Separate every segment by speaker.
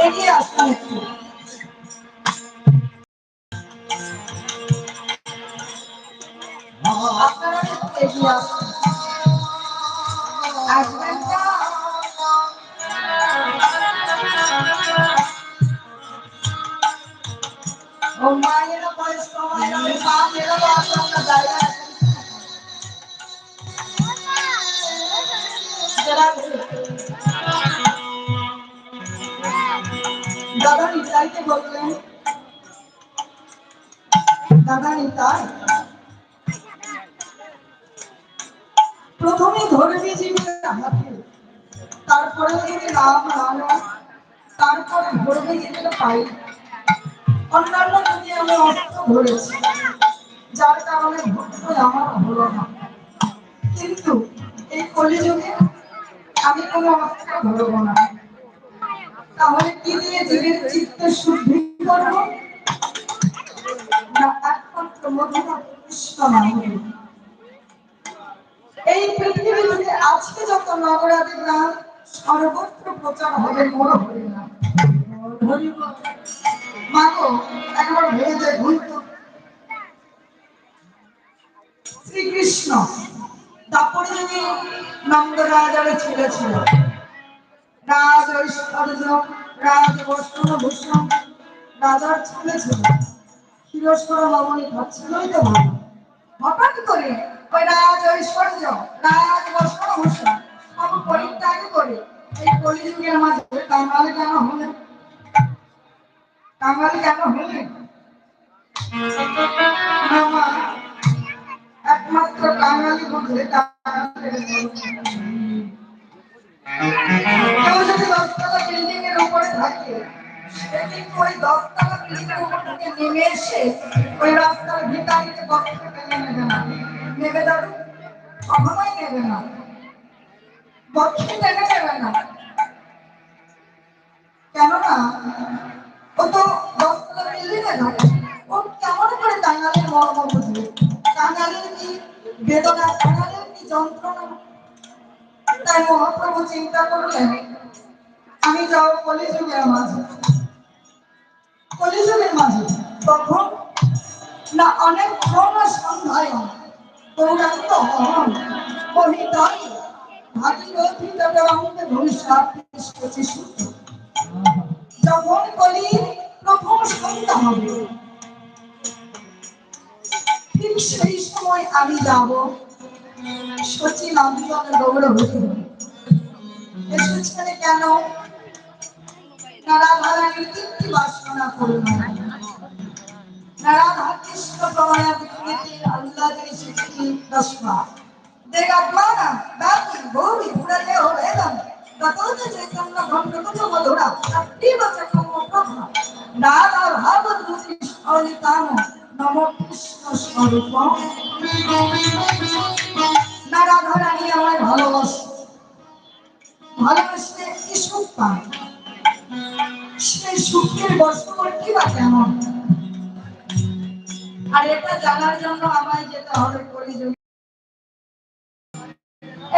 Speaker 1: এগিয়ে আসুন একটু আপনারা একটু এগিয়ে আসুন আসবেন না ও মায়েরা বয়স্ক মায়েরা মা মেয়েরা আপনারা জায়গায় দাদা নিতাইকে বললেন। দাদা নিতাই। প্রথমে ধরবি জীবনের হাতে তারপরে যদি নাম না তারপরে ধরবে জীবনে পাই। অন্যান্য যদি আমি অস্ত্র ধরেছি, যার কারণে ভক্ত আমার হলো না। কিন্তু এই কলিযুগে আমি কোনো অস্ত্র ধরবো না। তাহলে কি দিয়ে জীবের চিত্তে শুদ্ধি করব না, একমাত্র মধুরা কৃষ্ণ নাম এই পৃথিবীতে আজকে যত নগরাদের নাম সর্বত্র প্রচার হবে মোর হরি নাম মাগো, একবার ভেবে ঘুরতো শ্রীকৃষ্ণ, তারপরে যদি নন্দরাজারে ছেলে ছিল রাজ ঐশ্বর্য রাজ বস্ত্র ভূষণ রাজার ছেলে ছিল শিরস্বর লবণী খাচ্ছিলই তো ভালো। হঠাৎ করে ওই রাজ ঐশ্বর্য, রাজ বস্ত্র ভূষণ সব পরিত্যাগ করে এই কেন হলেন? কাঙ্গাল কেন হলেন? থেকে নেমে এসে ওই রাস্তার ভিতারিতে বক্স টেনে নেবে না নেবে দাদু কখনোই নেবে না। বক্স টেনে নেবে না। কেননা, ও তো দশতলা বিল্ডিং এ থাকে ও কেমন করে টাঙ্গালের মর্ম বুঝবে? টাঙ্গালের কি বেদনা টাঙ্গালের কি যন্ত্রণা? তাই মহাপ্রভু চিন্তা করলেন, আমি যাও কলিযুগের মাঝে কলিযুগের মাঝে। তখন না, অনেক ক্ষণ সন্ধ্যায় গৌরাঙ্গ হন। কহিতাই ভাগীরথী তবে আমাকে ভবিষ্যৎ যখন কলি প্রথম সন্ধ্যা হবে। ঠিক সেই সময় আমি যাব। সচিন আন্দোলন গৌরবতী এসেছেন কেন? নারাধারানীর তিনটি বাসনা করুন নারাধা কৃষ্ণ প্রমাণা নানা ভাব দুতি অলিতাম নম কৃষ্ণ স্বরূপ আর এটা জানার জন্য আমায় যেতে হবে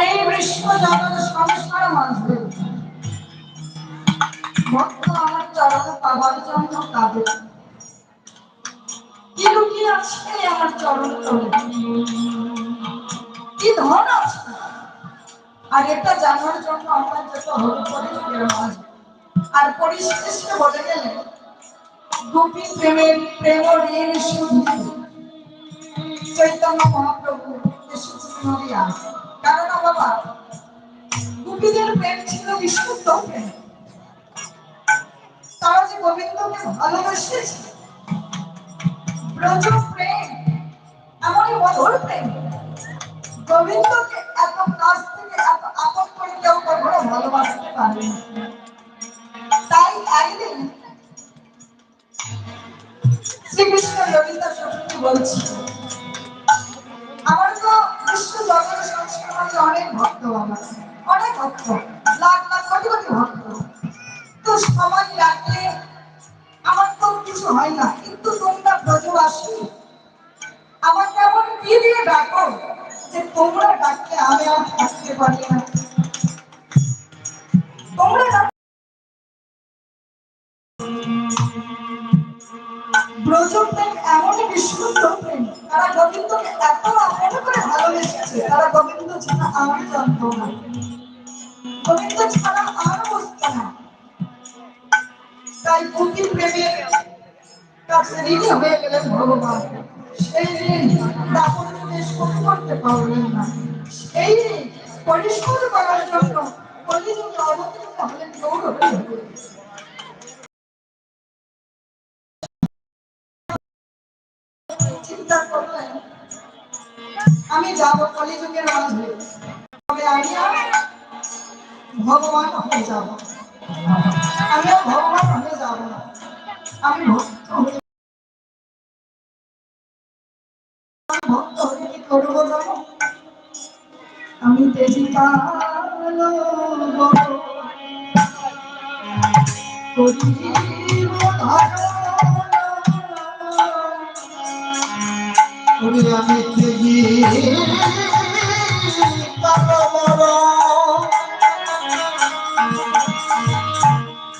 Speaker 1: এই বিশ্ব জগৎ মাঝে। ভক্ত আমার চরণ পাবার জন্য কাঁদে। কি আছে আমার চরণ কি ধন আছে? আর এটা জানার জন্য আমরা যত হল করে আর পরিশেষে বলে গেলেন গোপী প্রেমের প্রেম ঋণ শুদ্ধি চৈতন্য মহাপ্রভু কারণ বাবা গোপীদের প্রেম ছিল তারা যে গোবিন্দকে ভালোবেসেছে ব্রজ প্রেম, এমনই মধুর প্রেম। গোবিন্দকে এত কাছ থেকে এত আপন করে কেউ কখনো ভালোবাসতে পারে তাই শ্রীকৃষ্ণ ললিতা আমার তো সংস্কৃতি অনেক ভক্ত আমার অনেক ভক্ত। লাখ লাখ, কোটি কোটি ভক্ত। তো সবাই ডাকলে আমার তো কিছু হয় না। কিন্তু তোমরা ব্রজবাসী, আমাকে এমন কি দিয়ে ডাকো যে তোমরা ডাকলে আমি আর থাকতে পারি না। তোমরা ব্রজপ্রেম এমনই বিশুদ্ধ প্রেম, তারা গোবিন্দকে এত আপন করে ভালোবেসেছে, তারা গোবিন্দ ছাড়া আর জানতো না। গোবিন্দ ছাড়া আর বসতো না। তাই পুঁথি প্রেমের কাছে ঋণী হয়ে গেলেন ভগবান। সেই ঋণ দাপন শোধ করতে পারলেন না। সেই ঋণ পরিশোধ করার জন্য কলিযুগে অবতীর্ণ হলেন গৌরবের চিন্তা করলেন আমি যাব কলিযুগের তবে আমি ভগবান হয়ে যাব। আমি ভগবান হয়ে যাব না। আমি আমি করিব আমি থেকে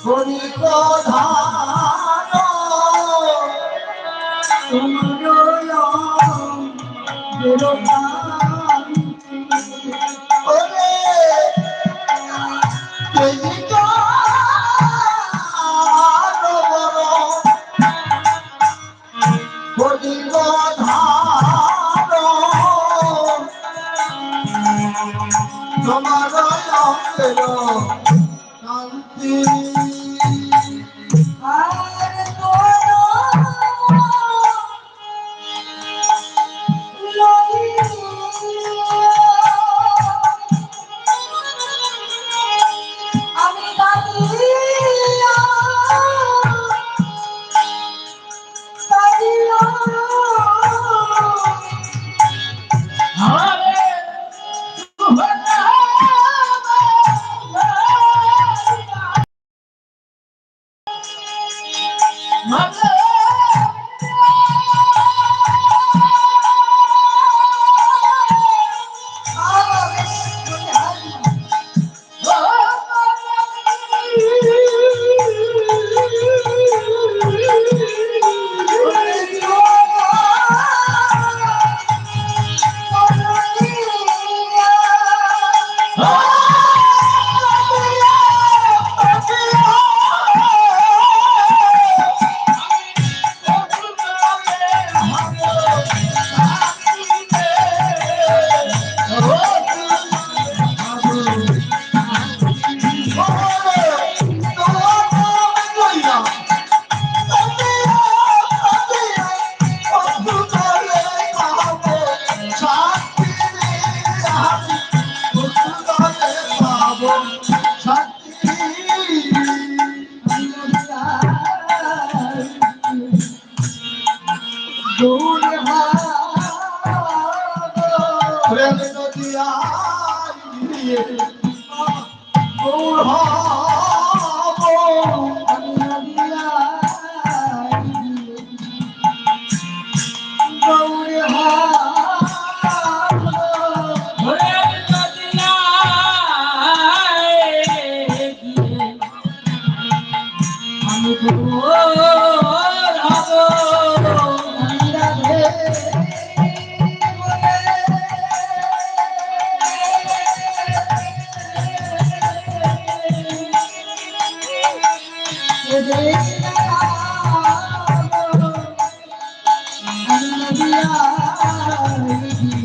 Speaker 1: হরি প্রধান। তোমার তোমার Oh.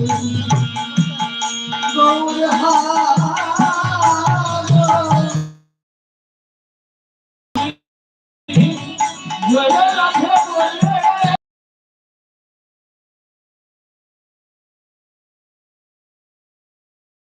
Speaker 2: Thank you.